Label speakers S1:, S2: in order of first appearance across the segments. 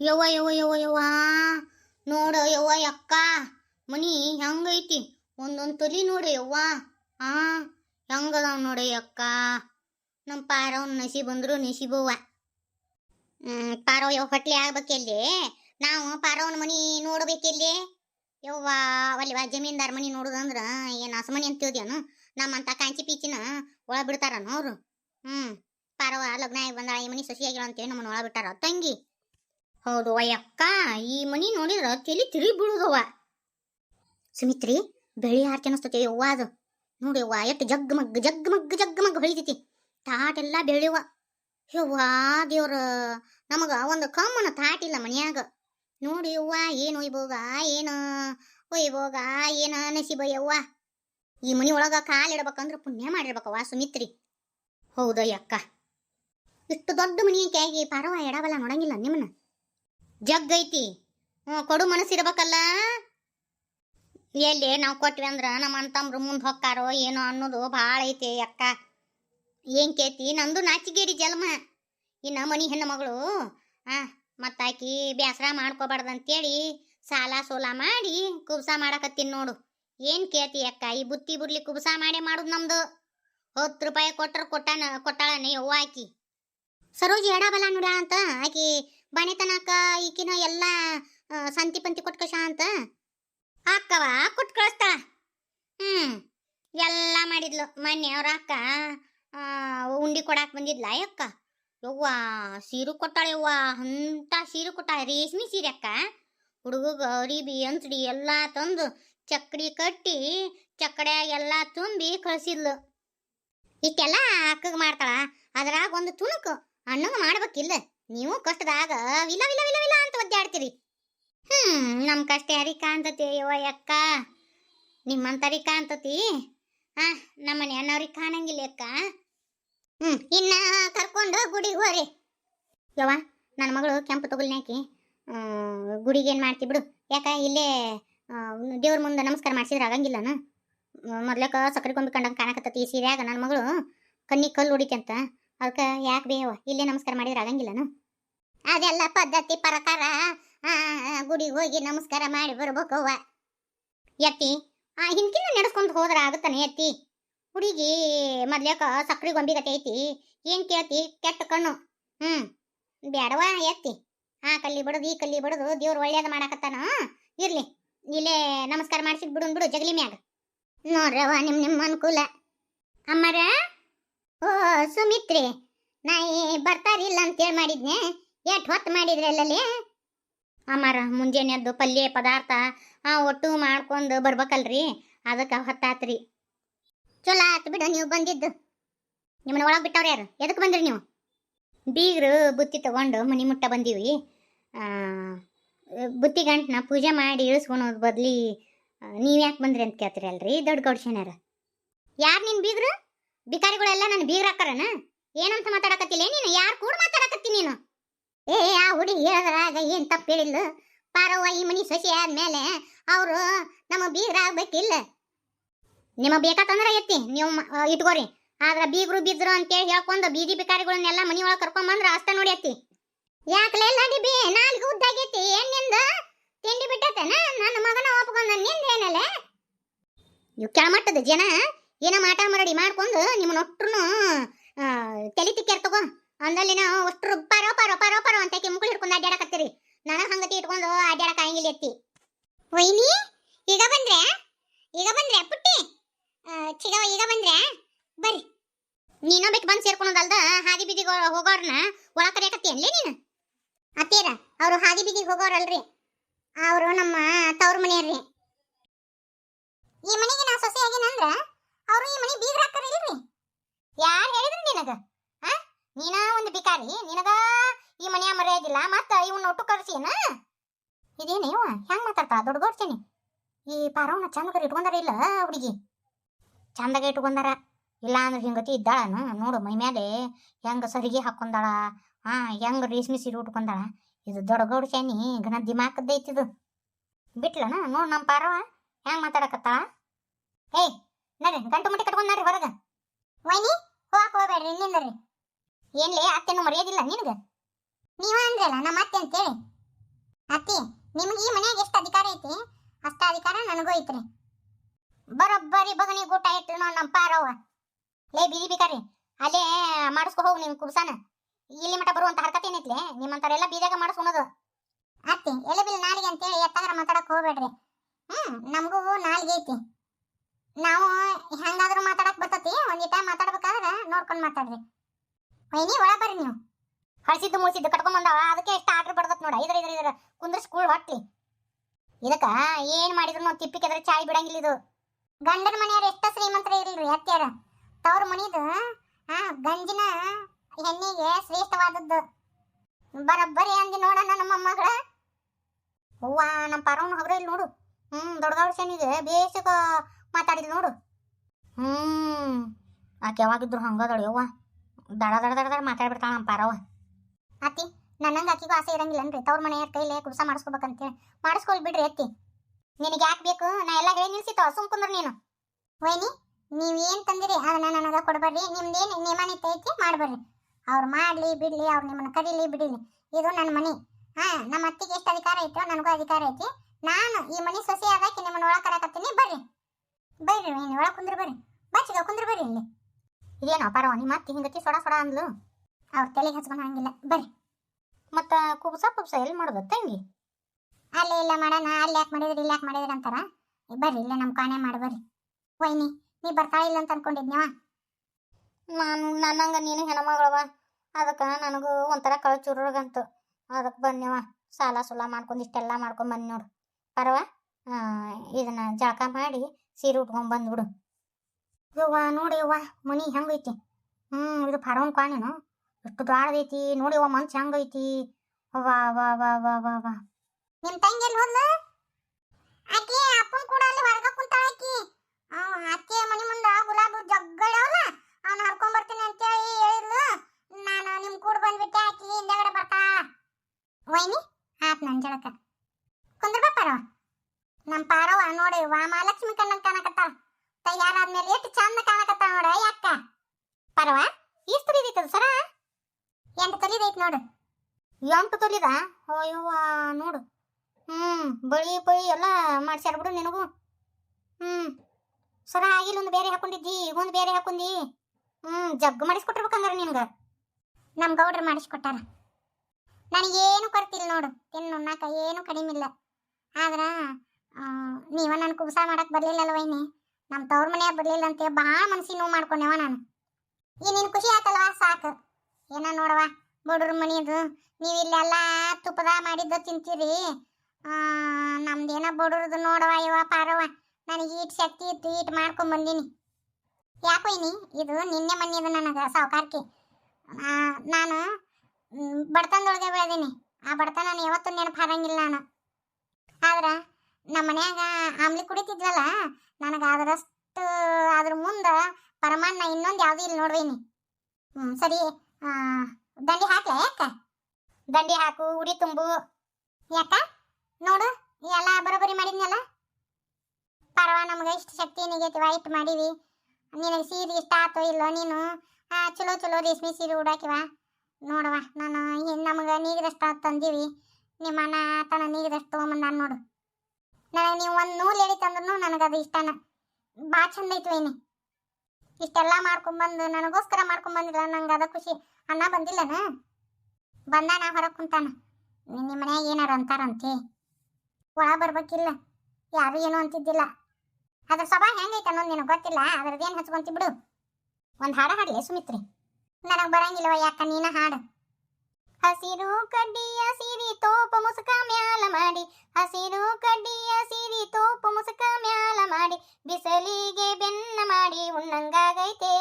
S1: ಯವ್ವ ಯವ್ವ ಯವ್ವ ಯವ್ವ. ನೋಡು ಯವ್ವ, ಅಕ್ಕ. ಮನಿ ಹೆಂಗೈತಿ? ಒಂದೊಂದು ತೊಲಿ ನೋಡು ಯವ್ವ. ಆ, ಹೆಂಗದಾವ್ ನೋಡು ಅಕ್ಕ. ನಮ್ಮ ಪಾರವ್ ನಸಿ ಬಂದ್ರು ನಸಿಬವ್ವ ಹ್ಮ್ ಪಾರವ್ ಯಾವ ಹೊಟ್ಲಿ ಆಗ್ಬೇಕೆಲ್ಲಿ ನಾವು ಪಾರವನ ಮನಿ ನೋಡ್ಬೇಕೆಲ್ಲಿ ಯವ್ವ ಅಲ್ಲಿವ ಜಮೀನ್ದಾರ್ ಮನಿ ನೋಡುದಂದ್ರ ಏನ್ ಹಸಮನಿ ಅಂತೀವ್ದೇನು ನಮ್ಮಂತ ಕಾಂಚಿ ಪೀಚಿನ ಒಳ ಬಿಡ್ತಾರನ ಅವ್ರು? ಹ್ಮ್ ಪಾರವ ಲಗ್ನ ಆಗಿ ಬಂದಾಳ, ಈ ಮನಿ ಸೊಸಿಯಾಗಿಳ ಅಂತೇಳಿ ನಮ್ಮನ್ನ ಒಳ ಬಿಟ್ಟಾರ. ತಂಗಿ ಹೌದು ಅಯ್ಯಕ್ಕ ಈ ಮನಿ ನೋಡಿದ್ರ ತಲಿ ತಿರುಗಿ ಬೀಳುದವ. ಸುಮಿತ್ರಿ ಬೆಳಿ ಹಾಕಿ ಅನಿಸ್ತತಿ, ಯವ್ವ ಅದು. ನೋಡಿ ಯವ್ವ, ಎಷ್ಟು ಜಗ್ ಮಗ್ ಜಗ್ ಮಗ್ ಜಗ್ ಮಗ್ ಹೊಳಿತೈತಿ. ತಾಟೆಲ್ಲ ಬೆಳಿವ ಯವ್ವ, ದೇವ್ರ, ನಮಗ ಒಂದು ಕಮ್ಮನ ತಾಟಿಲ್ಲ ಮನ್ಯಾಗ. ನೋಡಿ ಯವ್ವ, ಏನು ಒಯ್ಬೋಗ ಏನು ಒಯ್ಬೋಗ, ಏನ ನಸಿಬ ಯವ್ವ. ಈ ಮನಿ ಒಳಗ ಕಾಲಿಡ್ಬೇಕಂದ್ರ ಪುಣ್ಯ ಮಾಡಿರ್ಬೇಕವ್ವ ಸುಮಿತ್ರಿ. ಹೌದಯ್ಯಕ್ಕ ಇಷ್ಟು ದೊಡ್ಡ ಮನಿ ಆಗಿ ಪರವ ಎಡವಲ್ಲ, ನೋಡಂಗಿಲ್ಲ ನಿಮ್ಮನ್ನ. ಜಗ್ ಐತಿ. ಹ್ಞೂ ಕೊಡು ಮನಸ್ಸಿರ್ಬೇಕಲ್ಲ ಎಲ್ಲಿ ನಾವು ಕೊಟ್ವಿ ಅಂದ್ರೆ ನಮ್ಮ ಅಂತಮ್ರು ಮುಂದೆ ಹೊಕ್ಕಾರೋ ಏನೋ ಅನ್ನೋದು ಭಾಳ ಐತಿ ಅಕ್ಕ. ಏನ್ ಕೇತಿ ನಂದು ನಾಚಿಗೇರಿ ಜನ್ಮ. ಇನ್ನ ಮನಿ ಹೆಣ್ಣು ಮಗಳು. ಆ, ಮತ್ತಾಕಿ ಬೇಸರ ಮಾಡ್ಕೋಬಾರ್ದಂತೇಳಿ ಸಾಲ ಸೋಲ ಮಾಡಿ ಕುಬ್ಸ ಮಾಡಕತ್ತೀನಿ ನೋಡು. ಏನ್ ಕೇತಿ ಅಕ್ಕ? ಈ ಬುತ್ತಿ ಬುರ್ಲಿ ಕುಬ್ಸ ಮಾಡೇ ಮಾಡುದು ನಮ್ದು. ಹತ್ತು ರೂಪಾಯಿ ಕೊಟ್ಟರು ಕೊಟ್ಟಾನ ಕೊಟ್ಟಾಳನೆ ಯವ್ವ ಆಕಿ. ಸರೋಜಿ ಎಡಬಲ್ಲ ನೋಡ ಅಂತ ಆಕಿ ಬನೆತನಕ ಈಕಿನ ಎಲ್ಲ ಸಂತಿ ಪಂತಿ ಕೊಟ್ ಕಷ ಅಂತ? ಅಕ್ಕವ ಕೊಟ್ ಕಳಿಸ್ತಾಳ ಹ್ಮ್, ಎಲ್ಲ ಮಾಡಿದ್ಲು. ಮೊನ್ನೆ ಅವ್ರ ಅಕ್ಕ ಉಂಡಿ ಕೊಡಾಕ್ ಬಂದಿದ್ಲ ಅಕ್ಕ? ಯವ್ವ, ಸೀರು ಕೊಟ್ಟಾಳೆ ಯವ್ವ. ಅಂತ ಸೀರು ಕೊಟ್ಟಾಳೆ. ರೇಷ್ಮೆ ಸೀರೆ ಅಕ್ಕ. ಹುಡುಗಗ ಅರಿಬಿ ಅಂಚಡಿ ಎಲ್ಲ ತಂದು ಚಕ್ಡಿ ಕಟ್ಟಿ ಚಕ್ಕಡ್ಯಾಗ ಎಲ್ಲ ತುಂಬಿ ಕಳ್ಸಿದ್ಲು. ಇಷ್ಟೆಲ್ಲ ಅಕ್ಕಗೆ ಮಾಡ್ತಾಳ. ಅದ್ರಾಗ ಒಂದು ತುಣುಕು. ಅಣ್ಣಂಗ ಮಾಡ್ಬೇಕಿಲ್ಲ. ನೀವು ಕಷ್ಟದಾಗ ವಿಲ ವಿಲ ವಿಲ ವಿಲ ಅಂತ ಒದ್ದಾಡ್ತೀರಿ. ಹ್ಮ್, ನಮ್ ಕಷ್ಟ ಯಾರಿಕ ಕಾಣ್ತತಿ ಯವ್ವ ಅಕ್ಕ. ನಿಮ್ಮಂತರಿ ಕಾಣ್ತತಿ ಆ ನಮ್ಮನೆ ಅಣ್ಣವ್ರಿಗೆ ಕಾಣಂಗಿಲ್ಲ ಅಕ್ಕ. ಹ್ಮ್, ಇನ್ನ ಕರ್ಕೊಂಡು ಗುಡಿಗೆ ಹೋರಿ. ಯವ್ವ, ನನ್ನ ಮಗಳು ಕೆಂಪು ತಗೊಲ್ನಾಕಿ ಗುಡಿಗೆ ಏನು ಮಾಡ್ತಿ ಬಿಡು. ಯಾಕ, ಇಲ್ಲೇ ದೇವ್ರ ಮುಂದೆ ನಮಸ್ಕಾರ ಮಾಡ್ಸಿದ್ರೆ ಆಗಂಗಿಲ್ಲನ? ಮೊದ್ಲಕ್ಕ ಸಕ್ಕರೆ ಕೊಂಬಿ ಕಂಡಂಗೆ ಕಾಣಕತ್ತತಿ ಈ ಸೀರೆಯಾಗ ನನ್ನ ಮಗಳು. ಕಣ್ಣಿಗೆ ಕಲ್ಲು ಹೊಡಿತಂತ. ಅದಕ್ಕೆ ಯಾಕೆ ಬೇವ ಇಲ್ಲೇ ನಮಸ್ಕಾರ ಮಾಡಿದ್ರೆ ಆಗಂಗಿಲ್ಲನು? ಅದೆಲ್ಲ ಪದ್ಧತಿ ಪ್ರಕಾರ ಗುಡಿಗೆ ಹೋಗಿ ನಮಸ್ಕಾರ ಮಾಡಿ ಬರ್ಬೇಕವ್ವ ಎತ್ತಿ ಆ ಹಿಂದಿನ ನಡೆಸ್ಕೊಂಡು ಹೋದ್ರ ಆಗುತ್ತಾನೆ ಎತ್ತಿ ಹುಡುಗಿ ಮೊದ್ಲೇಕ ಸಕ್ರಿ ಗೊಂಬಿ ಗತೆ ಐತಿ. ಏನ್ ಕೇಳ್ತಿ? ಕೆಟ್ಟ ಕಣ್ಣು. ಹ್ಮ್. ಬೇಡವಾ ಎತ್ತಿ ಆ ಕಲ್ಲಿ ಬಡದು, ಈ ಕಲ್ಲಿ ಬಡದು, ದೇವ್ರು ಒಳ್ಳೇದು ಮಾಡಾಕತ್ತಾನ? ಇರ್ಲಿ, ಇಲ್ಲೇ ನಮಸ್ಕಾರ ಮಾಡಿಸಿದ್ ಬಿಡು ಬಿಡು ಜಗಲಿ ಮ್ಯಾಗ. ನೋಡ್ರವ್ವ ನಿಮ್ ನಿಮ್ಮ ಅನುಕೂಲ. ಅಮ್ಮರ ಓ, ಸುಮಿತ್ರಿ, ನಾ ಈ ಅಂತ ಅಂತೇಳಿ ಮಾಡಿದ್ನೆ. ಎಷ್ಟು ಹೊತ್ತು ಮಾಡಿದ್ರೆ ಅಲ್ಲಲ್ಲಿ? ಅಮ್ಮಾರ, ಮುಂಜಾನೆದ್ದು ಪಲ್ಯ, ಪದಾರ್ಥ, ಆ ಒಟ್ಟು ಮಾಡ್ಕೊಂಡು ಬರ್ಬೇಕಲ್ರಿ. ಅದಕ್ಕೆ ಹೊತ್ತಾತ್ರಿ. ಚಲೋ ಆತು ಬಿಡು, ನೀವು ಬಂದಿದ್ದು. ನಿಮ್ಮನ್ನ ಒಳಗೆ ಬಿಟ್ಟವ್ರು ಯಾರು? ಎದಕ್ಕೆ ಬಂದ್ರಿ ನೀವು? ಬೀಗರು ಬುತ್ತಿ ತಗೊಂಡು ಮನಿ ಮುಟ್ಟ ಬಂದೀವಿ. ಬುತ್ತಿ ಗಂಟನ ಪೂಜೆ ಮಾಡಿ ಇಳಿಸ್ಕೊಳೋದು ಬದ್ಲಿ ನೀವು ಯಾಕೆ ಬಂದ್ರಿ ಅಂತ ಕೇಳ್ತೀರಿ ಅಲ್ರಿ ದೊಡ್ಡ ಗೌಡ್ಶನರ ಯಾರು ನಿನ್ ಬೀಗ್ರು? ಬಿಕಾರಿಗಳೆಲ್ಲ ನನ್ನ ಬೀಗ್ರಾಕರನ ಏನಂತ ಮಾತಾಡಕತ್ತಿಲ್ಲ ನೀನು? ಯಾರು ಕೂಡ ಮಾತಾಡಕತ್ತಿ ನೀನು? ಏ, ಆ ಹುಡುಗಿ ಹೇಳದ್ರಾಗ ಏನ್ ತಪ್ಪು ಹೇಳಿಲ್ಲ ಪಾರವ್ವ, ಈ ಮನಿ ಸೊಸೆ ಆದ್ಮೇಲೆ ಅವರು ನಮ್ಮ ಬೀಗ್ರ ಆಗ್ಬೇಕಿಲ್ಲ. ನಿಮ್ಮ ಬೇಕಾತಂದ್ರೆ ಎತ್ತಿ ನೀವು ಇಟ್ಕೋರಿ. ಆದ್ರ ಬೀಗ್ರು ಬಿದ್ರು ಅಂತೇಳಿ ಹೇಳ್ಕೊಂಡು ಬೀದಿ ಬಿಕಾರಿಗಳನ್ನೆಲ್ಲ ಮನಿ ಒಳಗೆ ಕರ್ಕೊಂಡ್ ಬಂದ್ರ ಅಷ್ಟ ನೋಡಿ ಅತ್ತಿ. ಯಾಕಲೇ ಲಡಿಬಿ ನಾಲ್ಕು ಉದ್ದಾಗೈತಿ ಏನ್ನಿಂದ? ತಿಂಡಿ ಬಿಟ್ಟತನ? ನನ್ನ ಮಗನ ಒಪ್ಕೊಂಡ ನಿಂದ ಏನಲ್ಲ ಇವ್ ಕೆಳಮಟ್ಟದ ಜನ ಏನೋ ಮಾಟ ಮರಡಿ ಮಾಡ್ಕೊಂಡು ನಿಮ್ಮನ್ನ ಒಟ್ರು ತಲೆ ತಿಕ್ಕ್ಯಾರ ತಗೋ. ಅಂದಲ್ಲಿ ನಾವು ಅಷ್ಟ್ರು ಪರೋ ಪರೋ ಪರೋ ಪರೋ ಅಂತ ಮುಕ್ಕಳು ಹಿಡ್ಕೊಂಡು ಅಡ್ಡಾಡಕತ್ತೀರಿ ನನಗೆ ಹಂಗತಿ ಇಟ್ಕೊಂಡು ಅಡ್ಡಾಡಕ ಹಂಗಿಲ್ಲ ಎತ್ತಿ. ವೈನಿ, ಈಗ ಬಂದ್ರೆ? ಈಗ ಬಂದ್ರೆ ಪುಟ್ಟಿ? ಚಿಗವ, ಈಗ ಬಂದ್ರೆ? ಬರ್ರಿ. ನೀನೋ ಬೇಕು ಬಂದು ಸೇರ್ಕೊಳೋದಲ್ದ ಹಾದಿ ಬೀದಿಗೆ ಹೋಗೋರ್ನ ಒಳ ಕರೆಯಕತ್ತಿ ಅನ್ಲೇ ನೀನು? ಅತ್ತೀರ, ಅವರು ಹಾದಿ ಬೀದಿಗೆ ಹೋಗೋರಲ್ರಿ. ಅವರು ನಮ್ಮ ತವ್ರ ಮನೆಯವ್ರಿ ಈ ಮನೆಗೆ ನಾ ಸೊಸೆ ಆಗಿನಂದ್ರ ಅವರು ಈ ಮನೆ ಬೀಗ್ರ ಹಾಕರಿಲ್ರಿ ಯಾರು ಹೇಳಿದ್ರು ನಿನಗ? ನೀನ ಒಂದು ಬಿಕಾರಿ ನಿನಗ ಈ ಮನೆಯ ಮರ್ಯಾದಿಲ್ಲ, ಮತ್ತ ಇವನ್ನ ಒಟ್ಟು ಕರ್ಸಿನ ಇದೇನು ಇವ? ಹೆಂಗ್ ಮಾತಾಡ್ತಾ ದೊಡ್ಡ ಗೋಡ್ಸೇನಿ ಈ ಪಾರವನ್ನ ಚಂದಗರ್ ಇಟ್ಕೊಂಡಾರ ಇಲ್ಲ ಹುಡುಗಿ? ಚಂದಾಗ ಇಟ್ಕೊಂಡಾರ? ಇಲ್ಲ ಅಂದ್ರೆ ಹಿಂಗತಿ ಇದ್ದಾಳನ? ನೋಡು, ಮೈ ಮೇಲೆ ಹೆಂಗ ಸರಿಗೆ ಹಾಕೊಂಡಾಳ? ಹಾ ಹೆಂಗ ರೇಷ್ಮೆ ಸೀರೆ ಉಟ್ಕೊಂಡಾಳ? ಇದು ದೊಡ್ಡ ಗೌಡ ಶಾನಿ ಗಣ ದಿಮಾಕದ್ದೈತಿದು ಬಿಟ್ಲನ? ನೋಡು ನಮ್ಮ ಪಾರವ ಹೆಂಗ್ ಮಾತಾಡಕತ್ತಾಳ? ಏಯ್ ನಡ್ರಿ ಗಂಟು ಮುಟ್ಟಿ ಕಟ್ಕೊಂಡ್ ನಡ್ರಿ ಹೊರಗ. ವೈನಿ, ಹೋಗಕ್ ಹೋಗ್ಬೇಡ್ರಿ ಇಲ್ಲಿಂದ್ರಿ ಏನ್ಲೇ ಅತ್ತೆನು ಮರ್ಯಾದಿಲ್ಲ ನಿನಗ? ನೀವ ಅಂದ್ರಲ್ಲ ನಮ್ಮ ಅತ್ತೆ ಅಂತೇಳಿ.
S2: ಅತ್ತಿ, ನಿಮ್ಗೆ ಈ ಮನ್ಯಾಗ ಎಷ್ಟು ಅಧಿಕಾರ ಐತಿ? ಅಷ್ಟ ಅಧಿಕಾರ ನನಗೂ ಐತ್ರಿ. ಬರೋಬ್ಬರಿ ಬಗನಿ ಗೂಟ ಇಟ್ಟು ನೋಡ್ ನಮ್ಮ ಪಾರವ್ವ.
S1: ಲೇ, ಬೀದಿ ಬಿಕಾರಿ ಅಲ್ಲೇ ಮಾಡಿಸ್ಕೊ ಹೋಗು ನಿಮ್ ಕುಬ್ಸಾನ. ಇಲ್ಲಿ ಮಟ ಬರುವಂತ ಹರಕತೆ ಏನೈತ್ಲೆ? ನಿಮ್ಮಂತರೆಲ್ಲ ಬೀದಾಗ ಮಾಡಿಸ್ಕೊಳೋದು.
S2: ಅತ್ತಿ ಎಲೆಬಿಲ್ ನಾಲಿಗೆ ಅಂತೇಳಿ ಎತ್ತಾಗ ಮಾತಾಡಕ್ ಹೋಗ್ಬೇಡ್ರಿ. ಹ್ಮ್, ನಮಗೂ ನಾಲಿಗೆ ಐತಿ. ನಾವು ಹೆಂಗಾದ್ರೂ ಮಾತಾಡಕ್ ಬರ್ತತಿ ಒಂದಿಟ ಮಾತಾಡ್ಬೇಕಾದ್ರೆ ನೋಡ್ಕೊಂಡ್ ಮಾತಾಡ್ರಿ. ವೈನಿ ಒಳ ಬರ್ರಿ ನೀವು.
S1: ಹಳಸಿದ್ದು ಮುಳ್ಸಿದ್ದು ಕಟ್ಕೊಂಡ್ ಬಂದಾವ ಅದಕ್ಕೆ ಎಷ್ಟು ಆರ್ಡರ್ ಬರ್ತತ್ ನೋಡ ಇದ್ರ ಇದ್ರ ಇದ್ರ ಕುಂದ್ರ ಸ್ಕೂಲ್ ಹೊಟ್ಲಿ. ಇದಕ್ಕ ಏನ್ ಮಾಡಿದ್ರು ನಾವು ತಿಪ್ಪಿ ಕೆದ್ರೆ ಚಾಯ್ ಬಿಡಂಗಿಲ್ಲ ಇದು.
S2: ಗಂಡನ ಮನೆಯವ್ರು ಎಷ್ಟ ಶ್ರೀಮಂತರ ಇರಲ್ರಿ ಅತ್ಯಾರ ತವ್ರ ಮನಿದು, ಆ, ಗಂಜಿನ ಹೆಣ್ಣಿಗೆ ಶ್ರೇಷ್ಠವಾದದ್ದು. ಬರಬ್ಬರಿ ಅಂದಿ ನೋಡ ನಮ್ಮ ಮಗಳ
S1: ಹೂವ ನಮ್ಮ ಪಾರವನ್ ಹೊಗ್ರ ಇಲ್ಲಿ ನೋಡು. ಹ್ಮ್ ದೊಡ್ಡ ದೊಡ್ಡ ಶನಿಗೆ ಬೇಸಕ ಮಾತಾಡಿದ್ ನೋಡು. ಹ್ಮ್. ಆಕೆ ಯಾವಾಗಿದ್ರು ಹಂಗದಳು ಯವ್ವ. ದಡ ದಡ ದಡ ದಡ ಮಾತಾಡ್ಬಿಡ್ತಾಳ ನಮ್ಮ ಪಾರವ
S2: ಅತ್ತಿ ನನ್ನಂಗ ಆಕಿಗೂ ಆಸೆ ಇರಂಗಿಲ್ಲನ್ರಿ ತವ್ರ ಮನೆಯವ್ರ ಕೈಲೇ ಕುಡ್ಸ ಮಾಡಿಸ್ಕೋಬೇಕಂತೇಳಿ ಮಾಡಿಸ್ಕೊಲ್ ಬಿಡ್ರಿ ಅತ್ತಿ.
S1: ನಿನಗೆ ಯಾಕೆ ಬೇಕು? ನಾ ಎಲ್ಲ ಹೇಳಿ ಸುಮ್ ಕುಂದ್ರ ನೀನು.
S2: ವೈನಿ, ನೀವ್ ಏನ್ ತಂದಿರಿ? ಅದನ್ನ ನನಗ ಕೊಡ್ಬರ್ರಿ. ನಿಮ್ಮ ಮನೆ ಐತಿ? ಮಾಡ್ಬರ್ರಿ. ಅವ್ರು ಮಾಡ್ಲಿ, ಬಿಡ್ಲಿ, ಅವ್ರು ನಿಮ್ಮನ್ನ ಕರೀಲಿ, ಬಿಡಿಲಿ. ಇದು ನನ್ನ ಮನಿ. ಹಾ ನಮ್ಮ ಅತ್ತಿಗೆ ಎಷ್ಟು ಅಧಿಕಾರ ಐತೋ, ನನಗೂ ಅಧಿಕಾರ ಐತಿ. ನಾನು ಈ ಮನಿ ಸೊಸೆ ಆಗಾಕಿ ನಿಮ್ಮನ್ನ ಒಳಕರಾಕತ್ತೀನಿ ಕರಾಕತ್ತೀನಿ ಬರ್ರಿ. ಬರ್ರಿ, ನೀನು ಒಳಗೆ ಕುಂದ್ರ ಬರ್ರಿ. ಬಚ್ಚಿಗೆ ಕುಂದ್ರ ಬರ್ರಿ ಇಲ್ಲಿ.
S1: ಇದೇನೋ ಅಪಾರವ ನಿಮ್ಮ ಮತ್ತೆ ಹಿಂಗತಿ ಸೊಡ ಸೊಡ ಅಂದ್ಲು.
S2: ಅವ್ರ ತಲೆಗೆ ಹಚ್ಕೊಂಡು ಹಂಗಿಲ್ಲ. ಬರ್ರಿ.
S1: ಮತ್ತೆ ಕುಬ್ಸ ಪುಬ್ಸ ಎಲ್ಲಿ ಮಾಡೋದು ತಂಗಿ?
S2: ಅಲ್ಲೇ ಇಲ್ಲ ಮಾಡೋಣ, ಅಲ್ಲಿ ಯಾಕೆ ಮಾಡಿದ್ರಿ, ಇಲ್ಲಿ ಯಾಕೆ ಮಾಡಿದ್ರಿ ಅಂತಾರ? ಬರ್ರಿ, ಇಲ್ಲೇ ನಮ್ಮ ಕಾಣೆ ಮಾಡಿ ಬರ್ರಿ. ವೈನಿ, ನೀ ಬರ್ತಾ ಇಲ್ಲ ಅಂತ ಅನ್ಕೊಂಡಿದ್ನವ
S1: ನಾನು ನನ್ನಂಗ ನೀನು ಹೆಣ್ಮಗಳವ. ಅದಕ್ಕೆ ನನಗೂ ಒಂಥರ ಕಳಚುರ್ಗಂತು ಅದಕ್ಕೆ ಬನ್ನಿವ ಸಾಲ ಸುಲ ಮಾಡ್ಕೊಂಡು ಇಷ್ಟೆಲ್ಲ ಮಾಡ್ಕೊಂಡು ಬನ್ನಿ ನೋಡು. ಪರವ ಇದನ್ನ ಜಳಕ ಮಾಡಿ ಸೀರೆ ಉಟ್ಕೊಂಡ್ ಬಂದ್ಬಿಡು ಯವ್ವ ನೋಡಿ ಯವ್ವ ಮನಿ ಹೆಂಗೈತಿ? ಹ್ಮ್, ಇದು ಪರವನ್ ಕಾಣೇನು. ಎಷ್ಟು ದಾಳದೈತಿ ನೋಡಿ ಯವ್ವ ಮನ್ಸ್ ಹೆಂಗೈತಿ. ವಾ ವಾ ವಾ ವಾ ವಾ ವಾ.
S2: ನಿಮ್ ತಂಗಿ ಎಲ್ಲಿ ಹೋದ್ಲು? ಆಕಿ ಅಪ್ಪನ್ ಕೂಡ ಅಲ್ಲಿ ಹೊರಗ ಕುಂತಾಳಕಿ ಆಕಿ. ಮನಿ ಮುಂದ ಗುಲಾಬಿ ಜಗ್ಗಳವಲ್ಲ ಅವ್ನ ಹರ್ಕೊಂಡ್ ಬರ್ತೀನಿ ಅಂತೇಳಿ ಹೇಳಿದ್ಲು. ನಾನು ನಿಮ್ಮ ಕೂಡ ಬಂದ್ಬಿಟ್ಟೆ ಆಕಿ, ಹಿಂದೆಗಡೆ ಬರ್ತಾ. ವೈನಿ, ಆತ್ ನಂಜಳಕ ಜಳಕ ಕುಂದ್ರ ಬಾಪಾರ ನಮ್ ಪಾರವ್ವ ನೋಡಿ ವಾ ಮಹಾಲಕ್ಷ್ಮಿ ಕಣ್ಣಂಗ್ ಕಾಣಕತ್ತಾಳ ತಯಾರಾದ್ಮೇಲೆ ಎಷ್ಟು ಚಂದ ಕಾಣಕತ್ತಾಳ ನೋಡ ಯಾಕ
S1: ಪರವ ಎಷ್ಟು ತುಳಿದೈತದ ಸರ?
S2: ಎಂಟು ತೊಲಿದೈತ್ ನೋಡು.
S1: ಎಂಟು ತೊಲಿದ? ಅಯ್ಯವ್ವ, ನೋಡು. ಹ್ಮ್, ಬಳಿ ಬಳಿ ಎಲ್ಲ ಮಾಡ್ಸ್ಯಾರ ಬಿಡು ನಿನಗೂ. ಹ್ಮ್, ಸರ ಆಗಿಲ್ಲ ಒಂದು ಬೇರೆ ಹಾಕೊಂಡಿದ್ದಿ ಒಂದು ಬೇರೆ ಹಾಕೊಂಡಿ ಹ್ಮ್, ಜಗ್ಗು ಮಾಡಿಸ್ಕೊಟ್ಟಿರ್ಬೇಕಂದ್ರ ನಿನ್ಗ.
S2: ನಮ್ ಗೌಡ್ರು ಮಾಡಿಸ್ಕೊಟ್ಟಾರ. ನನಗೇನು ಕೊರತಿಲ್ಲ ನೋಡು, ತಿನ್ನು, ಉಣ್ಣಾಕ ಏನು ಕಡಿಮೆ ಇಲ್ಲ ಆದ್ರ ನೀವ ನನ್ನ ಕುಬಸ ಮಾಡಕ್ ಬರ್ಲಿಲ್ಲಲ್ಲ ವೈನಿ. ನಮ್ಮ ತವ್ರ ಮನ್ಯಾಗ ಬರ್ಲಿಲ್ಲ ಅಂತ ಭಾಳ ಮನ್ಸಿಗೆ ನೋವು ಮಾಡ್ಕೊಂಡೆವ ನಾನು. ಈ ನಿನ್ ಖುಷಿ ಆತಲ್ವಾ, ಸಾಕು. ಏನ ನೋಡವ ಬಡ್ರ ಮನಿದು, ನೀವು ಇಲ್ಲೆಲ್ಲ ತುಪ್ಪದ ಮಾಡಿದ್ದು ತಿಂತೀರಿ. ನಮ್ದೇನ ಬಡ್ರದು ನೋಡವ ಇವ ಪಾರವ ನನಗೆ ಈಟ್ ಶಕ್ತಿ ಇತ್ತು, ಈಟ್ ಮಾಡ್ಕೊಂಡ್ ಬಂದೀನಿ. ಯಾಕೋ ಇನಿ ಇದು ನಿನ್ನೆ ಮನೆಯದು ನನಗೆ, ಸಾವುಕಾರ್ಕಿ. ನಾನು ಬಡತನದೊಳಗೆ ಬೆಳೆದೀನಿ. ಆ ಬಡತನ ನಾನು ಯಾವತ್ತೂ ನೆನಪು ಹಾರಂಗಿಲ್ಲ ನಾನು. ಆದ್ರ ನಮ್ಮ ಮನ್ಯಾಗ ಆಮ್ಲಿ ಕುಡಿತಿದ್ವಲ್ಲ ನನಗೆ ಅದರಷ್ಟು ಅದ್ರ ಮುಂದೆ ಪರಮಾನ್ನ ಇನ್ನೊಂದು ಯಾವ್ದು ಇಲ್ಲ ನೋಡ್ವೇನಿ ಹ್ಞೂ ಸರಿ ದಂಡಿ ಹಾಕ್ಲ ಯಾಕ?
S1: ದಂಡಿ ಹಾಕು ಉಡಿ ತುಂಬು.
S2: ಯಾಕ? ನೋಡು ಎಲ್ಲ ಬರೋಬ್ಬರಿ ಮಾಡಿದ್ನಲ್ಲ? ಪರವ ನಮ್ಗೆ ಇಷ್ಟು ಶಕ್ತಿ ನಿಗೇತಿವ ಇಟ್ಟು ಮಾಡೀವಿ ನಿನಗೆ ಸೀರೆ ಇಷ್ಟ ಆತೋ ಇಲ್ಲೋ ನೀನು? ಚಲೋ ಚಲೋ ರೇಷ್ಮೆ ಸೀರೆ ಉಡಾಕಿವ. ನೋಡವ ನಾನು ನಮಗೆ ನೀಗಿದಷ್ಟು ತಂದೀವಿ. ನಿಮ್ಮ ಅಣ್ಣ ತನ ನೀಗಿದಷ್ಟು ತೊಗೊಂಬಂದ ನೋಡು. ನನಗೆ ನೀವು ಒಂದು ನೂಲು ಹೇಳಿ ತಂದ್ರು ನನಗದು ಇಷ್ಟನ. ಭಾಳ ಚಂದ ಐತು ಏನಿ ಇಷ್ಟೆಲ್ಲ ಮಾಡ್ಕೊಂಬಂದು ನನಗೋಸ್ಕರ ಮಾಡ್ಕೊಂಬಂದಿಲ್ಲ ನಂಗೆ ಅದ ಖುಷಿ. ಅಣ್ಣ ಬಂದಿಲ್ಲನ? ನಾ ಹೊರಗೆ ಕುಂತಾನ. ನಿಮ್ಮ ಮನ್ಯಾಗ ಏನಾರ ಅಂತಾರಂತೆ? ಒಳ ಬರ್ಬೇಕಿಲ್ಲ. ಯಾರು ಏನೋ ಅಂತಿದ್ದಿಲ್ಲ. ಅದ್ರ ಸ್ವಭಾವ ಹೆಂಗೈತೆ ಅನ್ನೋದು ನಿನಗೆ ಗೊತ್ತಿಲ್ಲ? ಅದ್ರದ್ದೇನು ಹಚ್ಕೊಂತಿ ಬಿಡು.
S1: ಒಂದ್ ಹಾಡು ಹಾಡಿಯ ಸುಮಿತ್ರಿ.
S2: ನನಗೆ ಬರಂಗಿಲ್ಲವ ಯಾಕ ನೀನ ಹಾಡು?
S1: ಹಸಿರು ಕಡ್ಡಿಯ ಸಿರಿ ತೋಪ ಮುಸುಕ ಮ್ಯಾಲ ಮಾಡಿ. ಹಸಿರು ಕಡ್ಡಿಯ ಸಿರಿ ತೋಪ ಮುಸುಕ ಮ್ಯಾಲ ಮಾಡಿ. ಬಿಸಲಿಗೆ ಬೆನ್ನ ಮಾಡಿ ಉಣ್ಣಂಗಾಗೈತೆ.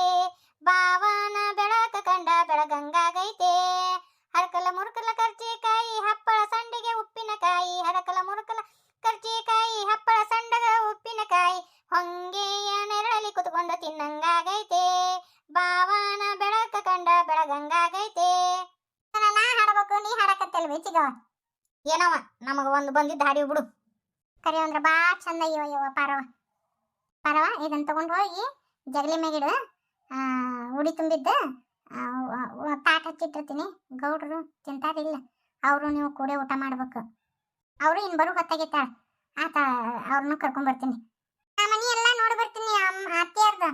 S1: ಬಾವನ ಬೆಳಕ ಕಂಡ ಬೆಳಗಂಗಾಗೈತೆ. ಹರ್ಕಲ ಮುರುಕಲ ಕರ್ಚಿಕಾಯಿ ಹಪ್ಪಳ
S2: ಆಗ್ಯಾವ
S1: ಏನವ? ನಮಗೆ ಒಂದು ಬಂದಿದ್ದು ಹಾಡಿ ಬಿಡು
S2: ಕರಿ ಅಂದ್ರೆ ಬಾ ಚಂದ ಇವ ಇವ ಪಾರವ. ಪಾರವ ಇದನ್ನು ತಗೊಂಡು ಹೋಗಿ ಜಗಲಿ ಮೇಗಿಡು ಉಡಿ ತುಂಬಿದ್ದು ತಾಟ ಹಚ್ಚಿಟ್ಟಿರ್ತೀನಿ. ಗೌಡ್ರು ತಿಂತಾರಿಲ್ಲ ಅವರು ನೀವು ಕೂಡೆ ಊಟ ಮಾಡ್ಬೇಕು. ಅವರು ಇನ್ನು ಬರೋ ಹೊತ್ತಾಗೈತಾಳ ಆತ ಅವ್ರನ್ನೂ ಕರ್ಕೊಂಡ್ಬರ್ತೀನಿ ಆ, ಮನಿ ಎಲ್ಲ ನೋಡಿ ಬರ್ತೀನಿ. ಅಮ್ಮ ಅತ್ತೆಯರ್ದು.